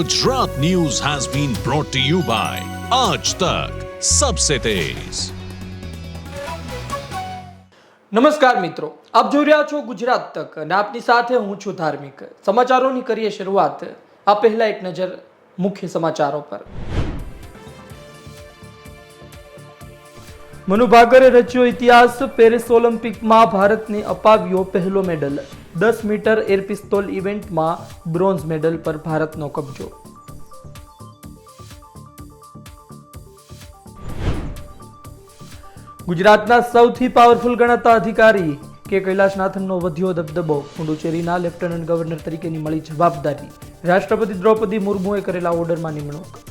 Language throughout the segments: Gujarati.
Gujarat news has been brought to you by Aaj Tak Sabse Tez. નમસ્કાર મિત્રો, આપ જોઈ રહ્યા છો ગુજરાત તક અને આપની સાથે હું છું ધાર્મિક. સમાચારોની કરીએ શરૂઆત, આ પહેલા એક નજર મુખ્ય સમાચારો પર. મનુ ભાગરે રચ્યો ઇતિહાસ, પેરિસ ઓલિમ્પિકમાં ભારતને અપાવ્યો પહેલો મેડલ. દસ મીટર એર પિસ્તોલ ઇવેન્ટમાં બ્રોન્ઝ મેડલ પર ભારતનો કબજો. ગુજરાતના સૌથી પાવરફુલ ગણાતા અધિકારી કે કૈલાશનાથનનો વધ્યો દબદબો. પુડુચેરીના લેફ્ટનન્ટ ગવર્નર તરીકેની મળી જવાબદારી. રાષ્ટ્રપતિ દ્રૌપદી મુર્મુએ કરેલા ઓર્ડરમાં નિમણૂક.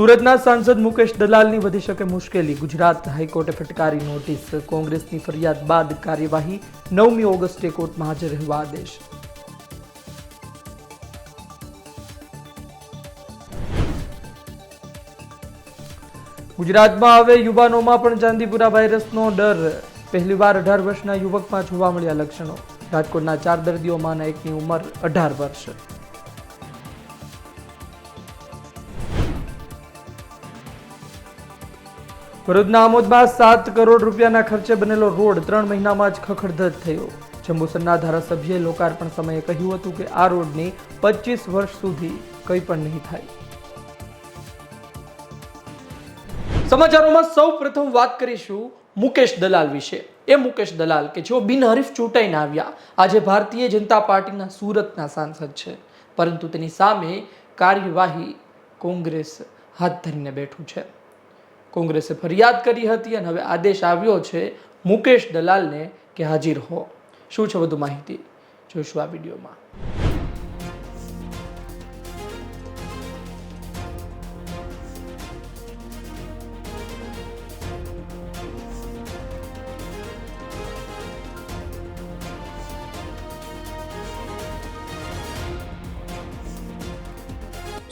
સુરતના સાંસદ મુકેશ દલાલની વધી શકે મુશ્કેલી. ગુજરાત હાઈકોર્ટે ફટકારી નોટિસ. કોંગ્રેસની ફરિયાદ બાદ કાર્યવાહી. નવમી ઓગસ્ટે કોર્ટમાં હાજર રહેવા આદેશ. ગુજરાતમાં હવે યુવાનોમાં પણ ચાંદીપુરા વાયરસનો ડર. પહેલીવાર અઢાર વર્ષના યુવકમાં જોવા મળ્યા લક્ષણો. રાજકોટના ચાર દર્દીઓમાંના એકની ઉંમર અઢાર વર્ષ. ભરૂચના આમોદમાં સાત કરોડ રૂપિયાના ખર્ચે બનેલો રોડ ત્રણ મહિનામાં જ ખખડધજ થયો. જંબુસરના ધારાસભ્યએ લોકાર્પણ સમયે કહ્યું હતું કે આ રોડની પચીસ વર્ષ સુધી કંઈ પણ નહીં થાય. સમાચારોમાં સૌ પ્રથમ વાત કરીશું મુકેશ દલાલ વિશે. એ મુકેશ દલાલ કે જેઓ બિનહરીફ ચૂંટાઈને આવ્યા, આજે ભારતીય જનતા પાર્ટીના સુરતના સાંસદ છે. પરંતુ તેની સામે કાર્યવાહી કોંગ્રેસ હાથ ધરીને બેઠું છે. કોંગ્રેસે ફરિયાદ કરી હતી અને હવે આદેશ આવ્યો છે મુકેશ દલાલને કે હાજર હો. શું છે વધુ માહિતી? જોઈશું આ વિડીયોમાં.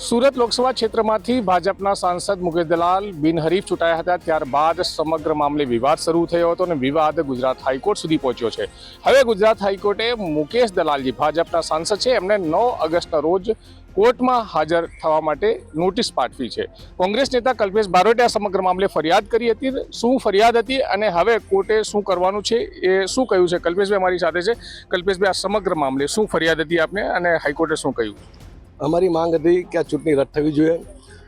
સુરત લોકસભા ક્ષેત્રમાંથી ભાજપના સાંસદ મુકેશ દલાલ બિનહરીફ ચૂંટાયા હતા, ત્યારબાદ સમગ્ર મામલે વિવાદ શરૂ થયો હતો અને વિવાદ ગુજરાત હાઈકોર્ટ સુધી પહોંચ્યો છે. હવે ગુજરાત હાઈકોર્ટે મુકેશ દલાલજી ભાજપના સાંસદ છે, એમને નવ ઓગસ્ટના રોજ કોર્ટમાં હાજર થવા માટે નોટિસ પાઠવી છે. કોંગ્રેસ નેતા કલ્પેશ બારોટે આ સમગ્ર મામલે ફરિયાદ કરી હતી, શું ફરિયાદ હતી અને હવે કોર્ટે શું કરવાનું છે એ શું કહ્યું છે? કલ્પેશભાઈ મારી સાથે છે. કલ્પેશભાઈ, આ સમગ્ર મામલે શું ફરિયાદ હતી આપને અને હાઈકોર્ટે શું કહ્યું? અમારી માંગ હતી કે આ ચૂંટણી રદ થવી જોઈએ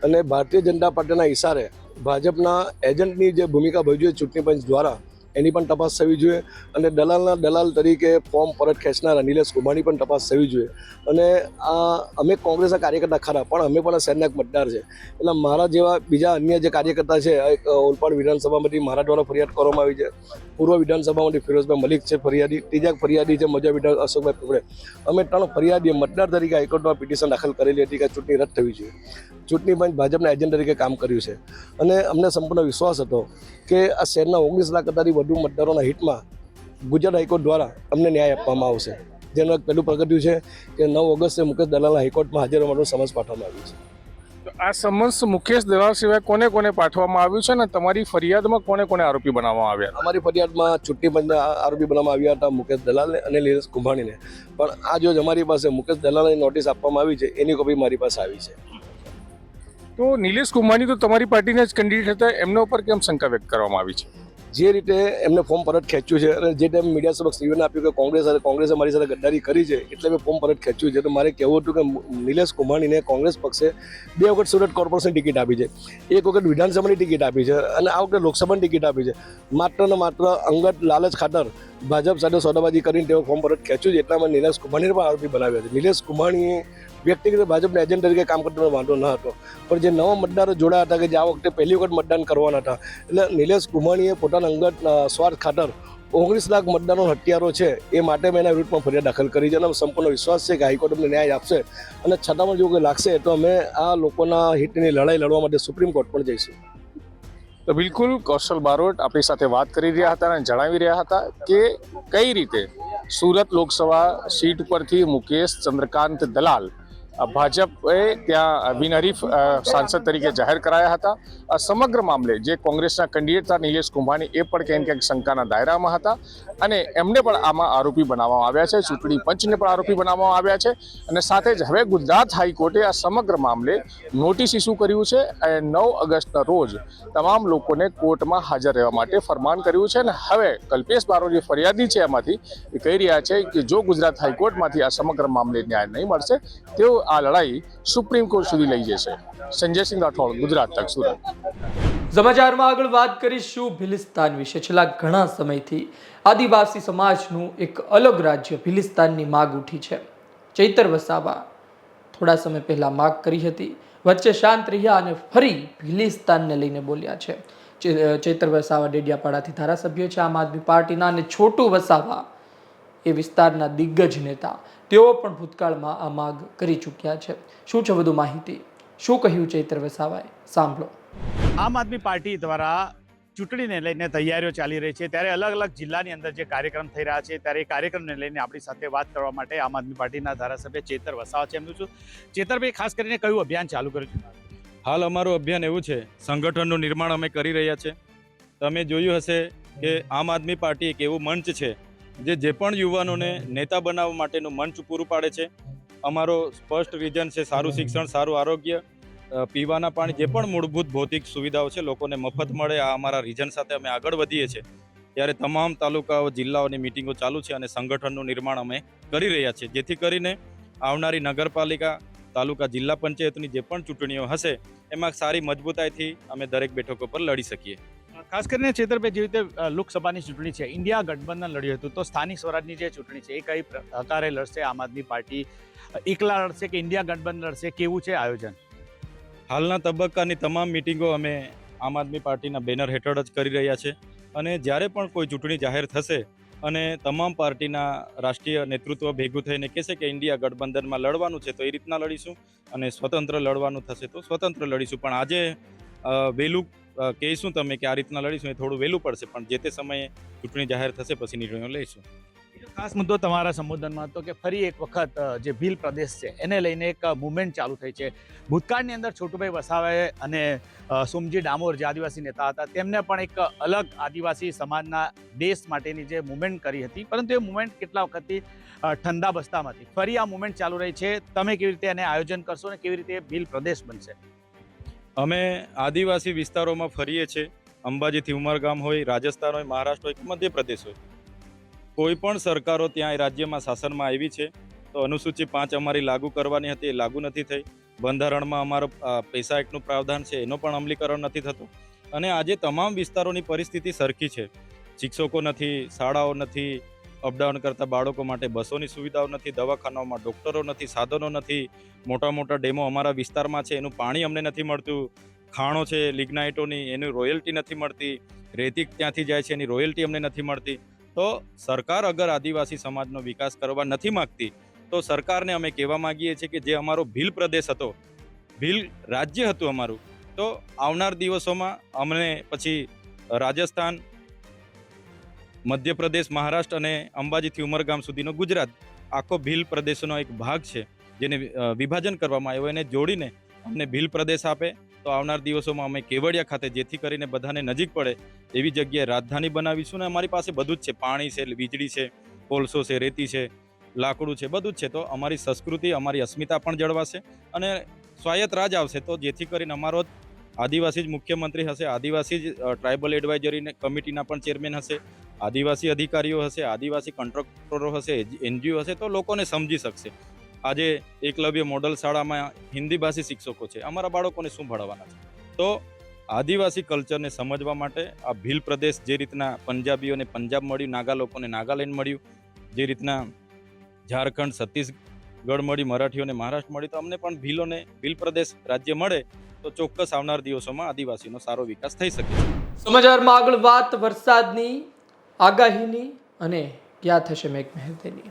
અને ભારતીય જનતા પાર્ટીના ઇશારે ભાજપના એજન્ટની જે ભૂમિકા ભજવી ચૂંટણી પંચ દ્વારા એની પણ તપાસ થવી જોઈએ અને દલાલના દલાલ તરીકે ફોર્મ પરત ખેંચનાર નિલેશ કુમારની પણ તપાસ થવી જોઈએ. અને આ અમે કોંગ્રેસના કાર્યકર્તા ખરા, પણ અમે પણ શહેરના મતદાર છે. એટલે મારા જેવા બીજા અન્ય જે કાર્યકર્તા છે ઓલપાડ વિધાનસભામાંથી મારા દ્વારા ફરિયાદ કરવામાં આવી છે. પૂર્વ વિધાનસભામાંથી ફિરોઝભાઈ મલિક છે ફરિયાદી, ત્રીજા ફરિયાદી છે મજા વિધાન, અશોકભાઈ પીપળે અમે ત્રણ ફરિયાદીએ મતદાર તરીકે હાઈકોર્ટમાં પિટિશન દાખલ કરેલી હતી કે ચૂંટણી રદ થવી જોઈએ. ચૂંટણી પંચ ભાજપના એજન્ટ તરીકે કામ કર્યું છે. અને અમને સંપૂર્ણ વિશ્વાસ હતો કે આ શહેરના ઓગણીસ લાખ કરતાંથી વધુ મતદારોના હિટમાં ગુજરાત હાઈકોર્ટ દ્વારા અમને ન્યાય આપવામાં આવશે. જેનું એક પહેલું પ્રગટ્યું છે કે નવ ઓગસ્ટે મુકેશ દલાલ હાઈકોર્ટમાં હાજર હોવાનું સમજ પાઠવવામાં આવ્યું છે. તો આ સમન્સ મુકેશ દલાલ સિવાય કોને કોને પાઠવવામાં આવ્યું છે અને તમારી ફરિયાદમાં કોને કોને આરોપી બનાવવામાં આવ્યા? અમારી ફરિયાદમાં ચૂંટણી પંચના આરોપી બનાવવામાં આવ્યા હતા મુકેશ દલાલને અને નિલેશ કુંભાણીને. પણ આ જો અમારી પાસે મુકેશ દલાલની નોટિસ આપવામાં આવી છે એની કોપી મારી પાસે આવી છે. તો નિલેશ કુમારની તો તમારી પાર્ટીના જ કેન્ડિડેટ હતા. એમના ઉપર કેમ શંકા વ્યક્ત કરવામાં આવી છે? જે રીતે એમને ફોર્મ પરત ખેંચ્યું છે અને જે ટાઈમ મીડિયા સમક્ષ નિવેદન આપ્યું કે કોંગ્રેસ અને કોંગ્રેસે મારી સાથે ગદ્દારી કરી છે એટલે મેં ફોર્મ પરત ખેંચ્યું છે, તો મારે કહેવું હતું કે નિલેશ કુંભાણીને કોંગ્રેસ પક્ષે બે વખત સુરત કોર્પોરેશન ટિકિટ આપી છે. એક વખત વિધાનસભાની ટિકિટ આપી છે અને આ વખતે લોકસભાની ટિકિટ આપી છે. માત્ર ને માત્ર અંગત લાલચ ખાતર ભાજપ સાથે સોદાબાજી કરીને તેઓ ફોર્મ પરત ખેંચ્યું છે, એટલામાં નિલેશ કુંભાણીને પણ આરોપી બનાવ્યા છે. નિલેશ કુંભાણીએ વ્યક્તિગત ભાજપના એજન્ટ તરીકે કામ કરતો વાંધો ન હતો. પણ જે નવા મતદારો જોડાયા હતા કે જે આ વખતે પહેલી વખત મતદાન કરવાના હતા, એટલે નિલેશ કુંભાણીએ પોતાના અંગત સ્વાર્થ ખાતર ઓગણીસ લાખ મતદારો હત્યારો છે એ માટે મેં એના વિરુદ્ધમાં ફરિયાદ દાખલ કરી છે અને સંપૂર્ણ વિશ્વાસ છે કે હાઈકોર્ટ અમને ન્યાય આપશે અને છતાં પણ જો કોઈ લાગશે તો અમે આ લોકોના હિતની લડાઈ લડવા માટે સુપ્રીમ કોર્ટ પણ જઈશું. તો બિલકુલ કૌશલ બારોટ આપણી સાથે વાત કરી રહ્યા હતા અને જણાવી રહ્યા હતા કે કઈ રીતે સુરત લોકસભા સીટ પરથી મુકેશ ચંદ્રકાંત દલાલ ભાજપે ત્યાં બિનહરીફ હરીફ સાંસદ તરીકે જાહેર કરાયા હતા. આ સમગ્ર મામલે જે કોંગ્રેસના કેન્ડિડેટ હતા નિલેશ કુંભાની એ પણ ક્યાંક ક્યાંક શંકાના દાયરામાં હતા અને એમને પણ આમાં આરોપી બનાવવામાં આવ્યા છે. ચૂંટણી પંચને પણ આરોપી બનાવવામાં આવ્યા છે અને સાથે જ હવે ગુજરાત હાઈકોર્ટે આ સમગ્ર મામલે નોટિસ ઇસ્યુ કર્યું છે અને નવ ઓગસ્ટના રોજ તમામ લોકોને કોર્ટમાં હાજર રહેવા માટે ફરમાન કર્યું છે અને હવે કલ્પેશ બારો જે ફરિયાદી છે એમાંથી એ કહી રહ્યા છે કે જો ગુજરાત હાઈકોર્ટમાંથી આ સમગ્ર મામલે ન્યાય નહીં મળશે, તેઓ આ લડાઈ સુપ્રીમ કોર્ટ સુધી લઈ જશે. સંજયસિંહ રાઠોડ, ગુજરાત તક સુરત. સમાચારમાં આગળ વાત કરીશું ભિલિસ્તાન વિશે. છેલ્લા ઘણા સમયથી આદિવાસી સમાજનું એક અલગ રાજ્ય ભિલિસ્તાનની માગ ઉઠી છે. ચૈતર વસાવા થોડા સમય પહેલાં માગ કરી હતી. વચ્ચે શાંત રહ્યા અને ફરી ભિલિસ્તાનને લઈને બોલ્યા છે. ચૈતર વસાવા ડેડિયાપાડાથી ધારાસભ્ય છે આમ આદમી પાર્ટીના અને છોટુ વસાવા એ વિસ્તારના દિગ્ગજ નેતા. તેઓ પણ ભૂતકાળમાં આ માગ કરી ચૂક્યા છે. શું છે વધુ માહિતી? શું કહ્યું ચૈત્ર વસાવાએ? સાંભળો. આમ આદમી પાર્ટી દ્વારા ચૂંટણીને લઈને તૈયારીઓ ચાલી રહી છે. ત્યારે અલગ અલગ જિલ્લાની અંદર જે કાર્યક્રમ થઈ રહ્યા છે ત્યારે એ કાર્યક્રમને લઈને આપણી સાથે વાત કરવા માટે આમ આદમી પાર્ટીના ધારાસભ્ય ચેતર વસાવા છે. એમનું છું ચેતરભાઈ ખાસ કરીને કયું અભિયાન ચાલુ કર્યું છે હાલ અમારું અભિયાન એવું છે સંગઠનનું નિર્માણ અમે કરી રહ્યા છે. તમે જોયું હશે કે આમ આદમી પાર્ટી એક એવું મંચ છે જે જે પણ યુવાનોને નેતા બનાવવા માટેનું મંચ પૂરું પાડે છે. અમારો સ્પષ્ટ રીઝન છે, સારું શિક્ષણ, સારું આરોગ્ય પીવાના પાણી, જે પણ મૂળભૂત ભૌતિક સુવિધાઓ છે, લોકોને મફત મળે, આ અમારા રીઝન સાથે અમે આગળ વધીએ છીએ. ત્યારે તમામ તાલુકાઓ, જિલ્લાઓની મિટિંગો ચાલુ છે અને સંગઠનનું નિર્માણ અમે કરી રહ્યા છીએ. જેથી કરીને આવનારી નગરપાલિકા, તાલુકા, જિલ્લા પંચાયતની જે પણ ચૂંટણીઓ હશે, એમાં સારી મજબૂતાઈથી અમે દરેક બેઠકો પર લડી શકીએ. ખાસ કરીને ચેતરભાઈ જેવી રીતે લોકસભાની ચૂંટણી છે, ઇન્ડિયા ગઠબંધન લડ્યું હતું, તો સ્થાનિક સ્વરાજની જે ચૂંટણી છે, એ કઈ પ્રકારે લડશે? આમ આદમી પાર્ટી એકલા લડશે કે ઇન્ડિયા ગઠબંધન લડશે? કેવું છે આયોજન? હાલના તબક્કાની તમામ મિટિંગો અમે આમ આદમી પાર્ટીના બેનર હેઠળ જ કરી રહ્યા છે. અને જ્યારે પણ કોઈ ચૂંટણી જાહેર થશે અને તમામ પાર્ટીના રાષ્ટ્રીય નેતૃત્વ ભેગું થઈને કહેશે કે ઇન્ડિયા ગઠબંધનમાં લડવાનું છે, તો એ રીતના લડીશું અને સ્વતંત્ર લડવાનું થશે, તો સ્વતંત્ર લડીશું. પણ આજે વહેલું કહીશું તમે કે આ રીતના લડીશું, એ થોડું વહેલું પડશે, પણ જે તે સમયે ચૂંટણી જાહેર થશે, પછી નિર્ણયો લઈશું. ખાસ મુદ્દો તમારા સંબોધનમાં હતો કે ફરી એક વખત જે ભીલ પ્રદેશ છે, એને લઈને એક મુવમેન્ટ ચાલુ થઈ છે. ભૂતકાળની અંદર છોટુભાઈ વસાવાએ અને સોમજી ડામોર જે આદિવાસી નેતા હતા, તેમને પણ એક અલગ આદિવાસી સમાજના દેશ માટેની જે મુવમેન્ટ કરી હતી, પરંતુ એ મુવમેન્ટ કેટલા વખતથી ઠંડા ઠંડા હતી. ફરી આ મુવમેન્ટ ચાલુ રહી છે. તમે કેવી રીતે એને આયોજન કરશો અને કેવી રીતે ભીલ પ્રદેશ બનશે? અમે આદિવાસી વિસ્તારોમાં ફરીએ છીએ. અંબાજીથી ઉમરગામ હોય, રાજસ્થાન હોય, મહારાષ્ટ્ર હોય કે મધ્યપ્રદેશ હોય. કોઈ પણ સરકારો ત્યાં રાજ્યમાં શાસનમાં આવી છે. તો અનુસૂચિ પાંચ અમારી લાગુ કરવાની હતી, એ લાગુ નથી થઈ. બંધારણમાં અમારો પૈસા એક્ટનું પ્રાવધાન છે, એનો પણ અમલીકરણ નથી થતું. અને આજે તમામ વિસ્તારોની પરિસ્થિતિ સરખી છે. શિક્ષકો નથી, શાળાઓ નથી અપડાઉન કરતા બાળકો માટે બસોની સુવિધાઓ નથી, દવાખાનાઓમાં ડૉક્ટરો નથી, સાધનો નથી. મોટા મોટા ડેમો અમારા વિસ્તારમાં છે, એનું પાણી અમને નથી મળતું. ખાણો છે, લિગ્નાઇટોની, એની રોયલ્ટી નથી મળતી. રેતી ત્યાંથી જાય છે, એની રોયલ્ટી અમને નથી મળતી. તો સરકાર અગર આદિવાસી સમાજનો વિકાસ કરવા નથી માગતી, તો સરકારને અમે કહેવા માંગીએ છીએ કે જે અમારો ભીલ પ્રદેશ હતો, ભીલ રાજ્ય હતું અમારું, તો આવનાર દિવસોમાં અમને પછી રાજસ્થાન મધ્યપ્રદેશ, મહારાષ્ટ્ર અને અંબાજીથી ઉમરગામ સુધીનો ગુજરાત આખો ભીલ પ્રદેશનો એક ભાગ છે, જેને વિભાજન કરવામાં આવ્યો એને જોડીને અમને ભીલ પ્રદેશ આપે. તો આવનાર દિવસોમાં અમે કેવડિયા ખાતે જેથી કરીને બધાને નજીક પડે એવી જગ્યાએ રાજધાની બનાવીશું ને અમારી પાસે બધું જ છે. પાણી છે, વીજળી છે, કોલસો છે, રેતી છે, લાકડું છે, બધું જ છે. તો અમારી સંસ્કૃતિ, અમારી અસ્મિતા પણ જળવાશે અને સ્વાયત્ત રાજ આવશે તો જેથી કરીને અમારો આદિવાસી જ મુખ્યમંત્રી હશે, આદિવાસી જ ટ્રાઇબલ એડવાઇઝરી કમિટીના પણ ચેરમેન હશે, આદિવાસી અધિકારીઓ હશે, આદિવાસી કોન્ટ્રાક્ટરો હશે એનજીઓ હશે, તો લોકોને સમજી શકશે. આજે એકલવ્ય મોડલ શાળામાં હિન્દી ભાષી શિક્ષકો છે, અમારા બાળકોને શું ભણાવવાના છે? તો આદિવાસી કલ્ચરને સમજવા માટે આ ભીલ પ્રદેશ જે રીતના પંજાબીઓને પંજાબ મળ્યું, નાગા લોકોને નાગાલેન્ડ મળ્યું, જે રીતના ઝારખંડ છત્તીસગઢ મળી મરાઠીઓને મહારાષ્ટ્ર મળી તો અમને પણ ભીલોને ભીલ પ્રદેશ રાજ્ય મળે તો ચોક્કસ આવનાર દિવસોમાં આદિવાસીનો સારો વિકાસ થઈ શકે છે. સમાચારમાં આગળ વાત વરસાદની આગાહીની અને ક્યાં થશે મેઘમહેરતેની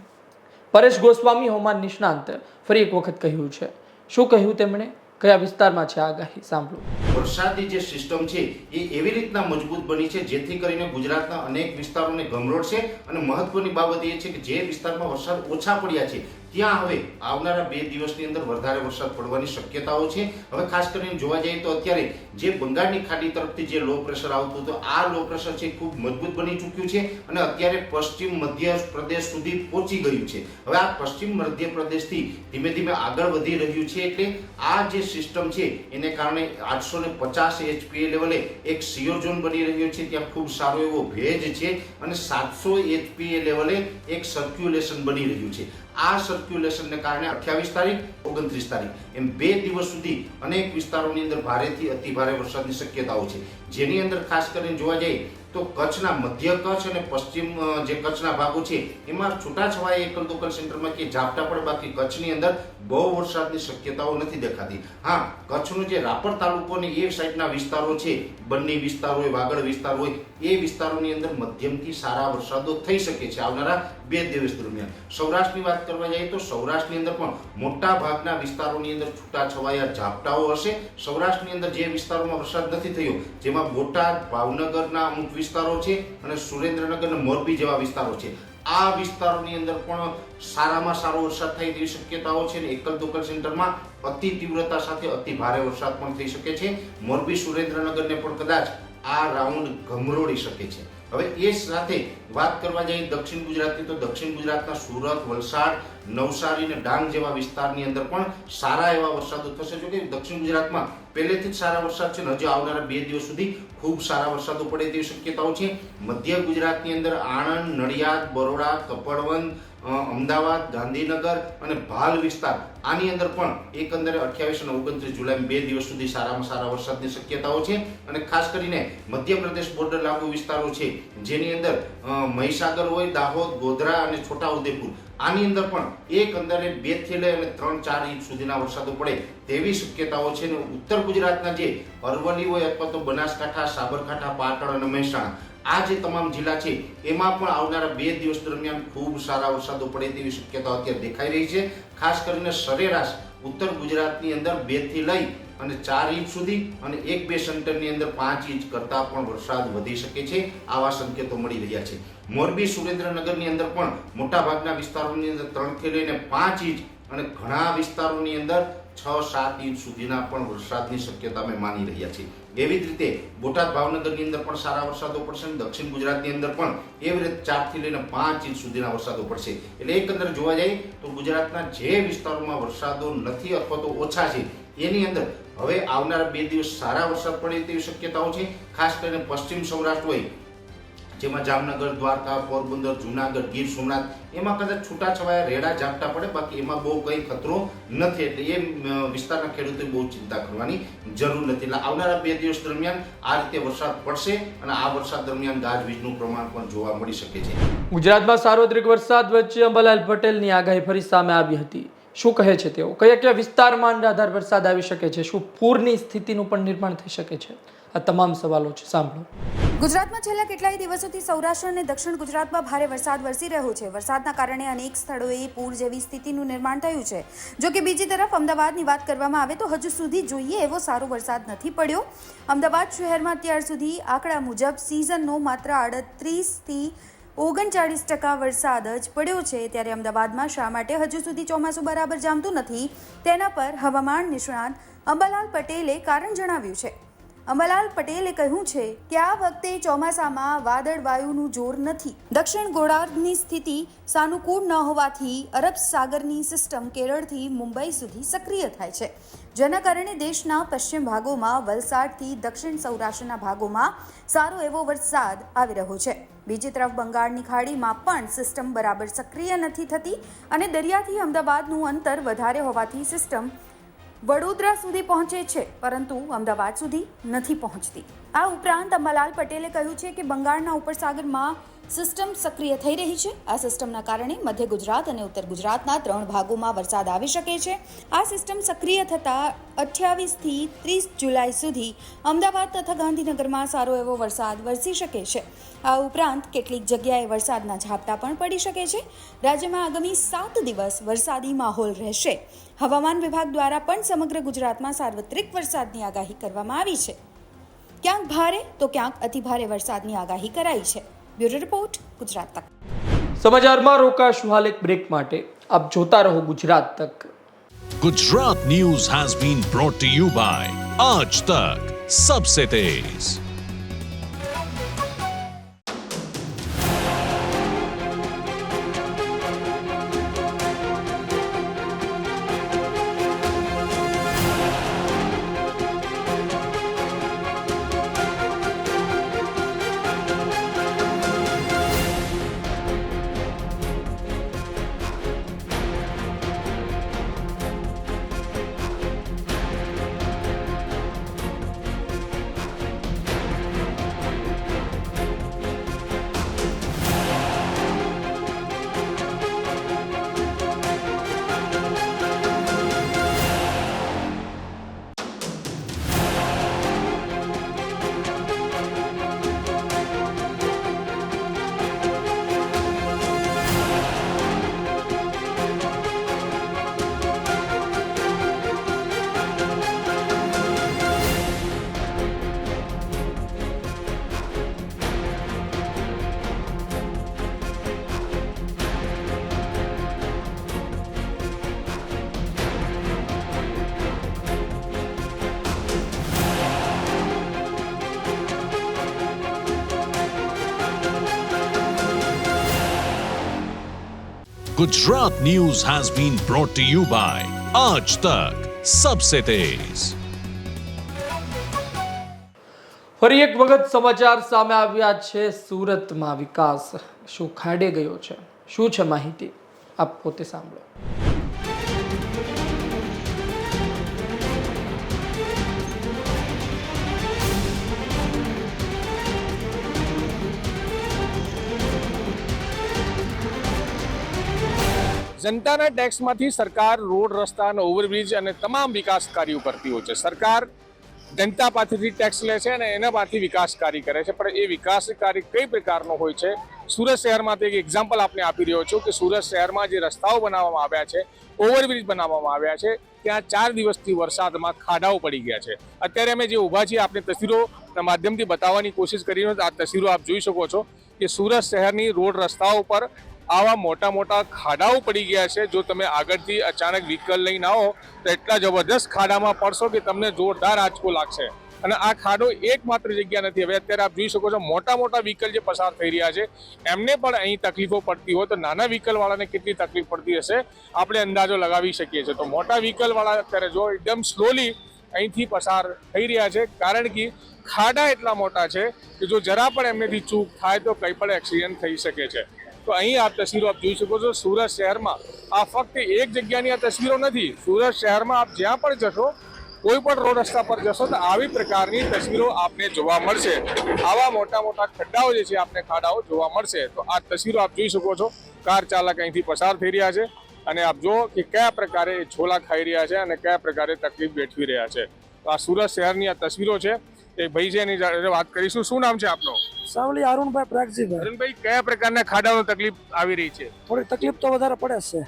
પરેશ ગોસ્વામી હવામાન નિષ્ણાંત ફરી એક વખત કહ્યું છે. શું કહ્યું તેમણે? કયા વિસ્તારમાં છે આગાહી? સાંભળો. વરસાદી જે સિસ્ટમ છે એ એવી રીતના મજબૂત બની છે જેથી કરીને ગુજરાતના અનેક વિસ્તારોને ગમરોડશે અને મહત્વની બાબત એ છે કે જે વિસ્તારમાં વરસાદ ઓછા પડ્યા છે ત્યાં હવે આવનારા બે દિવસની અંદર વધારે વરસાદ પડવાની શક્યતાઓ છે. હવે ખાસ કરીને જોવા જઈએ તો અત્યારે જે બંગાળની ખાડી તરફથી જે લો પ્રેશર આવતું હતું, આ લો પ્રેશર છે ખૂબ મજબૂત બની ચૂક્યું છે અને અત્યારે પશ્ચિમ મધ્ય પ્રદેશ સુધી પહોંચી ગયું છે. હવે આ પશ્ચિમ મધ્ય પ્રદેશથી ધીમે ધીમે આગળ વધી રહ્યું છે એટલે આ જે સિસ્ટમ છે એને કારણે આઠસો ને પચાસ એચપીએ લેવલે એક સિયોર ઝોન બની રહ્યો છે. ત્યાં ખૂબ સારો એવો ભેજ છે અને સાતસો એચપીએ લેવલે એક સર્ક્યુલેશન બની રહ્યું છે. આ સર્ક્યુલેશનને કારણે અઠ્યાવીસ તારીખ, ઓગણત્રીસ તારીખ. એમ બે દિવસ સુધી અનેક વિસ્તારોની અંદર ભારેથી અતિ ભારે વરસાદની શક્યતાઓ છે. જેની અંદર ખાસ કરીને જોવા જઈએ તો કચ્છના મધ્ય કચ્છ અને પશ્ચિમ જે કચ્છના ભાગો છે, એમાં છૂટાછવાયા એકલ દોકલ સેન્ટરમાં કે ઝાપટા પણ બાકી કચ્છની અંદર બહુ વરસાદની શક્યતાઓ નથી દેખાતી. હા, કચ્છનું જે રાપર તાલુકોની એ સાઈડના વિસ્તારો છે, બંને વિસ્તાર હોય, વાગડ વિસ્તાર હોય, એ વિસ્તારોની અંદર મધ્યમથી સારા વરસાદો થઈ શકે છે આવનારા બે દિવસ દરમિયાન. સૌરાષ્ટ્રની વાત કરવા જઈએ તો સૌરાષ્ટ્રની અંદર પણ મોટા ભાગના વિસ્તારોની અંદર છૂટાછવાયા ઝાપટાઓ હશે. સૌરાષ્ટ્રની અંદર જે વિસ્તારોમાં વરસાદ નથી થયો, જેમાં બોટાદ, ભાવનગરના અમુક વિસ્તારો છે અને સુરેન્દ્રનગર અને મોરબી જેવા વિસ્તારો છે. આ વિસ્તારોની અંદર પણ સારામાં સારો વરસાદ થાય તેવી શક્યતાઓ છે અને એકલ દોકલ સેન્ટરમાં અતિ તીવ્રતા સાથે અતિ ભારે વરસાદ પણ થઈ શકે છે. મોરબી સુરેન્દ્રનગરને પણ કદાચ આ રાઉન્ડ ગમરોડી શકે છે. હવે એ સાથે વાત કરવા જઈએ દક્ષિણ ગુજરાતની, તો દક્ષિણ ગુજરાતના સુરત, વલસાડ, નવસારી અને ડાંગ જેવા વિસ્તારની અંદર પણ સારા એવા વરસાદો થશે. જો કે દક્ષિણ ગુજરાતમાં પહેલેથી જ સારા વરસાદ છે હજુ આવનારા બે દિવસ સુધી ખૂબ સારા વરસાદો પડે તેવી શક્યતાઓ છે. મધ્ય ગુજરાતની અંદર આણંદ, નડિયાદ, બરોડા, કપડવંત અમદાવાદ, ગાંધીનગર અને ભાલ વિસ્તાર, આની અંદર પણ એકંદરે અઠ્યાવીસ અને ઓગણત્રીસ જુલાઈ બે દિવસ સુધી સારામાં સારા વરસાદની શક્યતાઓ છે અને ખાસ કરીને મધ્યપ્રદેશ બોર્ડર લાગુ વિસ્તારો છે, જેની અંદર મહીસાગર હોય, દાહોદ, ગોધરા અને છોટાઉદેપુર, આની અંદર પણ એક અંદરે બેથી લઈ અને ત્રણ ચાર ઇંચ સુધીના વરસાદો પડે તેવી શક્યતાઓ છે અને ઉત્તર ગુજરાતના જે અરવલ્લી હોય અથવા તો બનાસકાંઠા, સાબરકાંઠા, પાટણ અને મહેસાણા આ જે તમામ જિલ્લા છે, એમાં પણ આવનારા બે દિવસ દરમિયાન ખૂબ સારા વરસાદો પડે તેવી શક્યતા અત્યારે દેખાઈ રહી છે. ખાસ કરીને સરેરાશ ઉત્તર ગુજરાતની અંદર બેથી લઈ અને ચાર ઇંચ સુધી અને એક બે સેન્ટરની અંદર પાંચ ઇંચ કરતાં પણ વરસાદ વધી શકે છે, આવા સંકેતો મળી રહ્યા છે. મોરબી સુરેન્દ્રનગરની અંદર પણ મોટાભાગના વિસ્તારોની અંદર ત્રણથી લઈને પાંચ ઇંચ અને ઘણા વિસ્તારોની અંદર છ, સાત ઇંચ સુધીના પણ વરસાદની શક્યતા અમે માની રહ્યા છીએ. એવી જ રીતે બોટાદ ભાવનગરની અંદર પણ સારા વરસાદો પડશે અને દક્ષિણ ગુજરાતની અંદર પણ એવી રીતે ચારથી લઈને પાંચ ઇંચ સુધીના વરસાદો પડશે. એટલે એકંદર જોવા જઈએ તો ગુજરાતના જે વિસ્તારોમાં વરસાદો નથી અથવા તો ઓછા છે, એની અંદર હવે આવનારા બે દિવસ સારા વરસાદ પડે તેવી શક્યતાઓ છે. ખાસ કરીને પશ્ચિમ સૌરાષ્ટ્ર હોય જેમાં જામનગર, દ્વારકા, પોરબંદર, જુનાગઢ, ગીર સોમનાથ એમાં કદાચ છૂટાછવાયા રેડા ઝાપટા પડે, બાકી એમાં બહુ કંઈ ખતરો નથી. એટલે એ વિસ્તારના ખેડૂતોએ બહુ ચિંતા કરવાની જરૂર નથી. એટલે આવનારા બે દિવસ દરમિયાન આ રીતે વરસાદ પડશે અને આ વરસાદ દરમિયાન ગાજવીજનું પ્રમાણ પણ જોવા મળી શકે છે. ગુજરાતમાં સાર્વત્રિક વરસાદ વચ્ચે અંબાલાલ પટેલની આગાહી ફરી સામે આવી હતી. શું કહે છે તેઓ? કયા કયા વિસ્તારમાં આધાર વરસાદ આવી શકે છે? શું પૂરની સ્થિતિનું પણ નિર્માણ થઈ શકે છે? આ તમામ સવાલો છે, સાંભળો. ગુજરાતમાં છેલ્લા કેટલાય દિવસોથી સૌરાષ્ટ્ર અને દક્ષિણ ગુજરાતમાં ભારે વરસાદ વરસી રહ્યો છે. વરસાદના કારણે અનેક સ્થળોએ પૂર જેવી સ્થિતિનું નિર્માણ થયું છે. જો કે બીજી તરફ અમદાવાદની વાત કરવામાં આવે તો હજુ સુધી જોઈએ એવો સારો વરસાદ નથી પડ્યો. અમદાવાદ શહેરમાં અત્યાર સુધી આંકડા મુજબ સિઝનનો માત્ર આડત્રીસથી ઓગણચાળીસ ટકા વરસાદ જ પડ્યો છે. ત્યારે અમદાવાદમાં શા માટે હજુ સુધી ચોમાસું બરાબર જામતું નથી તેના પર હવામાન નિષ્ણાત અંબાલાલ પટેલે કારણ જણાવ્યું છે. અંબાલાલ પટેલે કહ્યું છે કે આ વખતે ચોમાસામાં વાદળ વાયુનું જોર નથી. દક્ષિણ ગોળાર્ધની સ્થિતિ સાનુકૂળ ન હોવાથી અરબ સાગરની સિસ્ટમ કેરળથી મુંબઈ સુધી સક્રિય થાય છે. જેના કારણે દેશના પશ્ચિમ ભાગોમાં વલસાડથી દક્ષિણ સૌરાષ્ટ્રના ભાગોમાં સારો એવો વરસાદ આવી રહ્યો છે. બીજી તરફ બંગાળની ખાડીમાં પણ સિસ્ટમ બરાબર સક્રિય નથી થતી અને દરિયાથી અમદાવાદનું અંતર વધારે હોવાથી સિસ્ટમ વડોદરા સુધી પહોંચે છે, પરંતુ અમદાવાદ સુધી નથી પહોંચતી. આ ઉપરાંત અંબાલાલ પટેલે કહ્યું છે કે બંગાળના ઉપરસાગરમાં સિસ્ટમ સક્રિય થઈ રહી છે. આ સિસ્ટમના કારણે મધ્ય ગુજરાત અને ઉત્તર ગુજરાતના ત્રણ ભાગોમાં વરસાદ આવી શકે છે. આ સિસ્ટમ સક્રિય થતાં અઠ્યાવીસથી ત્રીસ જુલાઈ સુધી અમદાવાદ તથા ગાંધીનગરમાં સારો એવો વરસાદ વરસી શકે છે. આ ઉપરાંત કેટલીક જગ્યાએ વરસાદના ઝાપટા પણ પડી શકે છે. રાજ્યમાં આગામી સાત દિવસ વરસાદી માહોલ રહેશે. હવામાન વિભાગ દ્વારા પણ સમગ્ર ગુજરાતમાં સાર્વત્રિક વરસાદની આગાહી કરવામાં આવી છે. ક્યાંક ભારે તો ક્યાંક અતિભારે વરસાદની આગાહી કરાઈ છે. બ્યુરો રિપોર્ટ ગુજરાત તક સમાચારમાં રોકાશું હાલ એક બ્રેક માટે આપ જોતા રહો ગુજરાત તક Gujarat News has been brought to you by Aaj Tak Sabse Tez. Gujarat News has been brought to you by Aaj Tak Sabse Tez. ફરી એક વખત સમાચાર સામે આવ્યા છે સુરતમાં વિકાસ શું ખાડે ગયો છે શું છે માહિતી આપ પોતે સાંભળો જનતાના ટેક્સમાંથી સરકાર રોડ, રસ્તા અને ઓવરબ્રિજ અને તમામ વિકાસ કાર્યો કરતી હોય છે. સરકાર જનતા પાસેથી ટેક્સ લે છે અને એના પરથી વિકાસ કાર્ય કરે છે. પણ એ વિકાસ કાર્ય કઈ પ્રકારનો હોય છે? સુરત શહેરમાં એક એક્ઝામ્પલ આપને આપી રહ્યો છું કે સુરત શહેરમાં જે રસ્તાઓ બનાવવામાં આવ્યા છે, ઓવરબ્રિજ બનાવવામાં આવ્યા છે, ત્યાં ચાર દિવસથી વરસાદમાં ખાડાઓ પડી ગયા છે. અત્યારે અમે જે ઊભા છીએ આપણે તસવીરોના માધ્યમથી બતાવવાની કોશિશ કરી આ તસવીરો આપ જોઈ શકો છો કે સુરત શહેરની રોડ રસ્તાઓ પર આવા મોટા મોટા ખાડાઓ પડી ગયા છે. જો તમે આગળથી અચાનક વ્હીકલ લઈને આવો, તો એટલા જબરદસ્ત ખાડામાં પડશો કે તમને જોરદાર આંચકો લાગશે. અને આ ખાડો એકમાત્ર જગ્યા નથી. હવે અત્યારે આપ જોઈ શકો છો, મોટા મોટા વ્હીકલ જે પસાર થઈ રહ્યા છે, એમને પણ અહીં તકલીફો પડતી હોય તો નાના વ્હીકલવાળાને કેટલી તકલીફ પડતી હશે, આપણે અંદાજો લગાવી શકીએ છીએ. તો મોટા વ્હીકલવાળા અત્યારે જો એકદમ સ્લોલી અહીંથી પસાર થઈ રહ્યા છે, કારણ કે ખાડા એટલા મોટા છે કે જો જરા પણ એમનેથી ચૂક થાય તો કંઈ પણ એક્સિડન્ટ થઈ શકે છે. તો અહીં આ તસવીરો આપ જોઈ શકો છો. સુરત શહેરમાં આ ફક્ત એક જગ્યાની આ તસવીરો નથી. સુરત શહેરમાં આપ જ્યાં પણ જશો, કોઈ પણ રોડ રસ્તા પર જશો, તો આવી પ્રકારની તસવીરો આપને જોવા મળશે. આવા મોટા મોટા ખડ્ડાઓ જે છે, આપને ખાડાઓ જોવા મળશે. તો આ તસવીરો આપ જોઈ શકો છો. કાર ચાલક અહીંથી પસાર થઈ રહ્યા છે અને આપ જુઓ કે કયા પ્રકારે છોલા ખાઈ રહ્યા છે અને કયા પ્રકારે તકલીફ વેઠવી રહ્યા છે. તો આ સુરત શહેરની આ તસવીરો છે. એ ભાઈ છે એની વાત કરીશું. શું નામ છે આપનો? સાવલી અરુણભાઈ પ્રાગજીભાઈ. અરુણભાઈ કયા પ્રકારના ખાડાનો તકલીફ આવી રહી છે? થોડી તકલીફ તો વધારે પડે છે.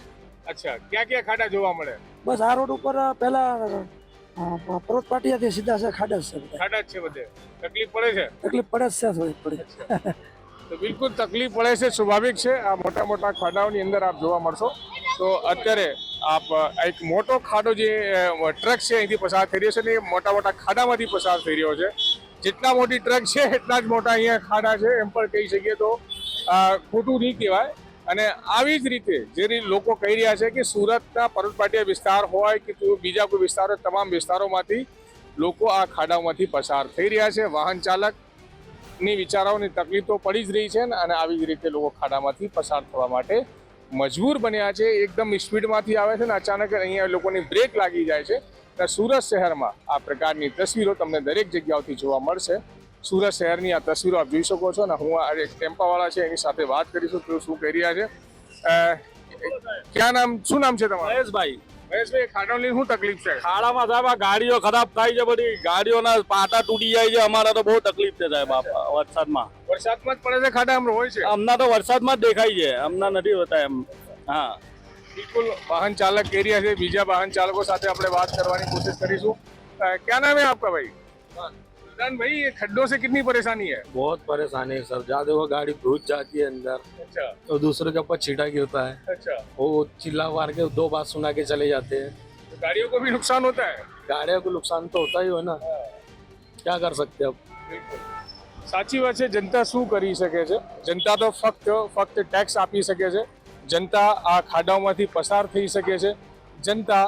અચ્છા ક્યાં ક્યાં ખાડા જોવા મળે? બસ આ રોડ ઉપર પહેલા પર્વત પાટિયાથી સીધા છે ખાડા છે ખાડા છે બધે. તકલીફ પડે છે? તકલીફ પડે છે થોડી પડે તો બિલકુલ તકલીફ પડે છે સ્વાભાવિક છે. આ મોટા મોટા ખાડાઓની અંદર આપ જોવા મળશો. તો અત્યારે આપ એક મોટો ખાડો જે ટ્રક છે અહીંથી પસાર થઈ રહ્યો છે ને એ મોટા મોટા ખાડામાંથી પસાર થઈ રહ્યો છે. જેટલા મોટી ટ્રક છે, એટલા જ મોટા અહીંયા ખાડા છે, એમ પણ કહી શકીએ તો ખોટું નહીં કહેવાય. અને આવી જ રીતે જે લોકો કહી રહ્યા છે કે સુરતના પર્વતપાટિયા વિસ્તાર હોય કે બીજા કોઈ વિસ્તાર, તમામ વિસ્તારોમાંથી લોકો આ ખાડાઓમાંથી પસાર થઈ રહ્યા છે. વાહન ચાલકની વિચારાઓની તકલીફ તો પડી જ રહી છે અને આવી જ રીતે લોકો ખાડામાંથી પસાર થવા માટે મજબૂર બન્યા છે, એકદમ સ્પીડમાંથી આવે છે ને અચાનક અહીંયા લોકોની બ્રેક લાગી જાય છે. અને સુરત શહેરમાં આ પ્રકારની તસવીરો તમને દરેક જગ્યાઓથી જોવા મળશે. સુરત શહેરની આ તસવીરો આપ જોઈ શકો છો ને હું આ એક ટેમ્પાવાળા છે, એની સાથે વાત કરીશું તેઓ શું કરી રહ્યા છે. ક્યાં નામ, શું નામ છે તમારું? મહેશભાઈ. મહેશભાઈ ખાડાની શું તકલીફ છે? ખાડામાં સાહેબ આ ગાડીઓ ખરાબ થાય છે બધી. ગાડીઓના પાટા તૂટી જાય છે. અમારા તો બહુ તકલીફ છે સાહેબ વરસાદમાં. વરસાદમાં જ પડે છે ખાડા એમ હોય છે? અમના તો વરસાદમાં જ દેખાય છે. અમના નથી હોતા એમ. હા. બિલકુલ વાહન ચાલક એરિયા છે. બીજા વાહન ચાલકો સાથે આપણે વાત કરવાની કોશિશ કરીશું. ક્યાં નામ હે આપકા ભાઈ? હા भाई सुल्तान भाई ये खड्डों से कितनी परेशानी है बहुत परेशानी है सर ज्यादा वो गाड़ी घुस जाती है अंदर अच्छा तो दूसरे के ऊपर छीटा गिरता है अच्छा वो चिल्ला मार के दो बात सुना के चले जाते हैं तो गाड़ियों को भी नुकसान होता है गाड़ियों को नुकसान तो होता ही हो ना क्या कर सकते हैं अब બિલકુલ સાચી વાત છે જનતા શું કરી શકે છે જનતા તો ફક્ત ફક્ત ટેક્સ આપી શકે છે જનતા આ ખાડાઓમાંથી પસાર થઈ શકે છે જનતા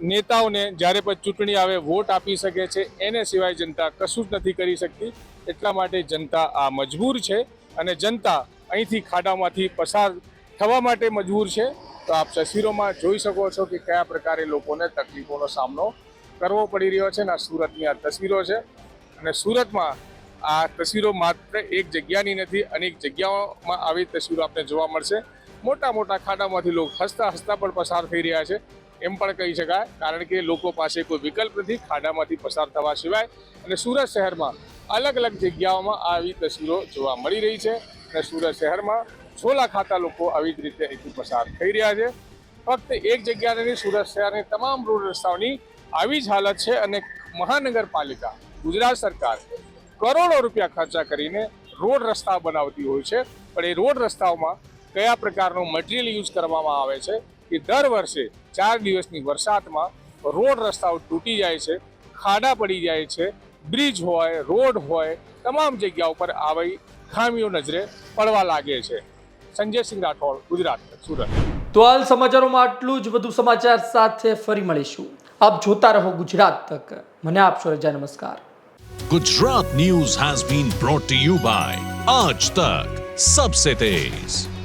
નેતાઓને જ્યારે પણ ચૂંટણી આવે, વોટ આપી શકે છે, એને સિવાય જનતા કશું જ નથી કરી શકતી. એટલા માટે જનતા આ મજબૂર છે અને જનતા અહીંથી ખાડામાંથી પસાર થવા માટે મજબૂર છે. તો આપ તસવીરોમાં જોઈ શકો છો કે કયા પ્રકારે લોકોને તકલીફોનો સામનો કરવો પડી રહ્યો છે અને આ સુરતની આ તસવીરો છે. અને સુરતમાં આ તસવીરો માત્ર એક જગ્યાની નથી, અનેક જગ્યાઓમાં આવી તસવીરો આપને જોવા મળશે. મોટા મોટા ખાડામાંથી લોકો હસતા હસતા પણ પસાર થઈ રહ્યા છે. એમ પણ કહી શકાય, કારણ કે લોકો પાસે કોઈ વિકલ્પ નથી, ખાડામાંથી પસાર થવા સિવાય અને સુરત શહેરમાં અલગ અલગ જગ્યાઓમાં આવી તસવીરો જોવા મળી રહી છે અને સુરત શહેરમાં છોલા ખાતા લોકો આવી જ રીતે અહીંથી પસાર થઈ રહ્યા છે. ફક્ત એક જગ્યાને નહીં સુરત શહેરની તમામ રોડ રસ્તાઓની આવી જ હાલત છે અને મહાનગરપાલિકા, ગુજરાત સરકાર કરોડો રૂપિયા ખર્ચા કરીને રોડ રસ્તા બનાવતી હોય છે. પણ એ રોડ રસ્તાઓમાં કયા પ્રકારનું મટીરિયલ યુઝ કરવામાં આવે છે? કે દર વર્ષે ચાર દિવસની વરસાદમાં રોડ રસ્તાઓ તૂટી જાય છે ખાડા પડી જાય છે બ્રિજ હોય રોડ હોય તમામ જગ્યા ઉપર આવી ખામીઓ નજરે પડવા લાગે છે. સંજય સિંહ રાઠોડ ગુજરાત સુરત. તો હાલ સમાચારોમાં આટલું જ. વધુ સમાચાર સાથે ફરી મળીશું. આપ જોતા રહો ગુજરાત તક. મને આપશો રજા નમસ્કાર. Gujarat news has been brought to you by Aaj Tak. Sabse Tez